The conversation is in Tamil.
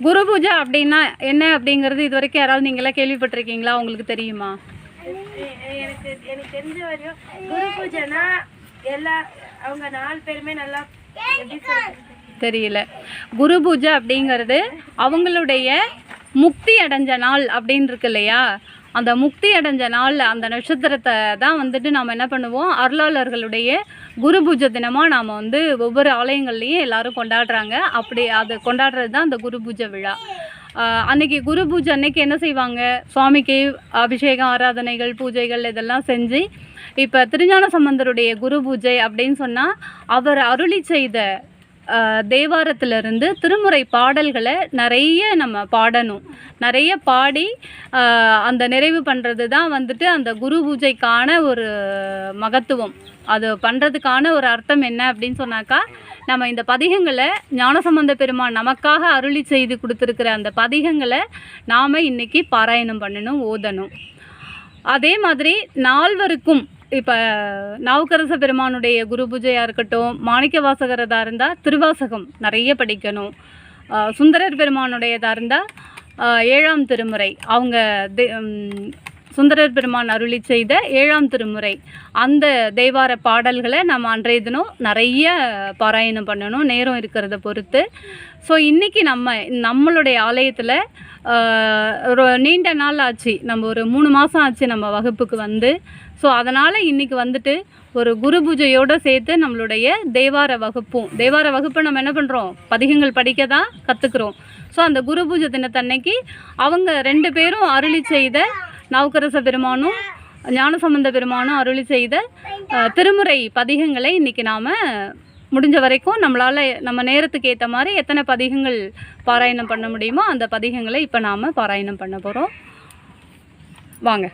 குரு பூஜை அப்படின்னா என்ன அப்படிங்கிறது இது வரைக்கும் யாராவது நீங்களாம் கேள்விப்பட்டிருக்கீங்களா? உங்களுக்கு தெரியுமா? எனக்கு எனக்கு தெரிஞ்ச வரையும் குரு பூஜைனா எல்லா அவங்க நாலு பேருமே நல்லா தெரியல. குரு பூஜை அப்படிங்கிறது அவங்களுடைய முக்தி அடைஞ்ச நாள் அப்படின்னு இருக்கு இல்லையா? அந்த முக்தி அடைஞ்ச நாள் அந்த நட்சத்திரத்தை தான் வந்துட்டு நாம் என்ன பண்ணுவோம்? அருளாளர்களுடைய குரு பூஜை தினமாக நாம் வந்து ஒவ்வொரு ஆலயங்கள்லேயும் எல்லாரும் கொண்டாடுறாங்க. அப்படி அது கொண்டாடுறது தான் அந்த குரு பூஜை விழா. அன்னைக்கு குரு பூஜை அன்னைக்கு என்ன செய்வாங்க? சுவாமிக்கு அபிஷேகம் ஆராதனைகள் பூஜைகள் இதெல்லாம் செஞ்சு இப்போ திருஞான சம்பந்தருடைய குரு பூஜை அப்படின்னு சொன்னால் அவர் அருளி செய்த தேவாரத்திலிருந்து திருமுறை பாடல்களை நிறைய நம்ம பாடணும். நிறைய பாடி அந்த நிறைவு பண்ணுறது தான் வந்துட்டு அந்த குரு பூஜைக்கான ஒரு மகத்துவம். அது பண்ணுறதுக்கான ஒரு அர்த்தம் என்ன அப்படின்னு சொன்னாக்கா நம்ம இந்த பதிகங்களை ஞானசம்பந்த பெருமான் நமக்காக அருளி செய்து கொடுத்துருக்கிற அந்த பதிகங்களை நாம் இன்னைக்கு பாராயணம் பண்ணணும் ஓதணும். அதே மாதிரி நால்வருக்கும் இப்போ நாவுக்கரச பெருமானுடைய குரு பூஜையாக இருக்கட்டும் மாணிக்க வாசகரதாக இருந்தால் திருவாசகம் நிறைய படிக்கணும். சுந்தரர் பெருமானுடையதாக இருந்தால் ஏழாம் திருமுறை. அவங்க சுந்தரர் பெருமான் அருளி செய்த ஏழாம் திருமுறை. அந்த தேவார பாடல்களை நம்ம அன்றைய தினம் நிறைய பாராயணம் பண்ணணும் நேரம் இருக்கிறத பொறுத்து. ஸோ இன்றைக்கி நம்ம நம்மளுடைய ஆலயத்தில் ஒரு நீண்ட நாள் ஆச்சு. நம்ம ஒரு மூணு மாதம் ஆச்சு நம்ம வகுப்புக்கு வந்து. ஸோ அதனால் இன்றைக்கி வந்துட்டு ஒரு குரு பூஜையோடு சேர்த்து நம்மளுடைய தேவார வகுப்பும் தேவார வகுப்பை நம்ம என்ன பண்ணுறோம் பதிகங்கள் படிக்க தான் கற்றுக்குறோம் ஸோ அந்த குரு பூஜை தினத்தன்னைக்கு அவங்க ரெண்டு பேரும் அருளி செய்த நவுக்கரச பெருமானும் ஞானசம்பந்த பெருமானும் அருளி செய்த திருமுறை பதிகங்களை இன்றைக்கி நாம் முடிஞ்ச வரைக்கும் நம்மளால் நம்ம நேரத்துக்கு ஏற்ற மாதிரி எத்தனை பதிகங்கள் பாராயணம் பண்ண முடியுமோ அந்த பதிகங்களை இப்போ நாம் பாராயணம் பண்ண போகிறோம் வாங்க.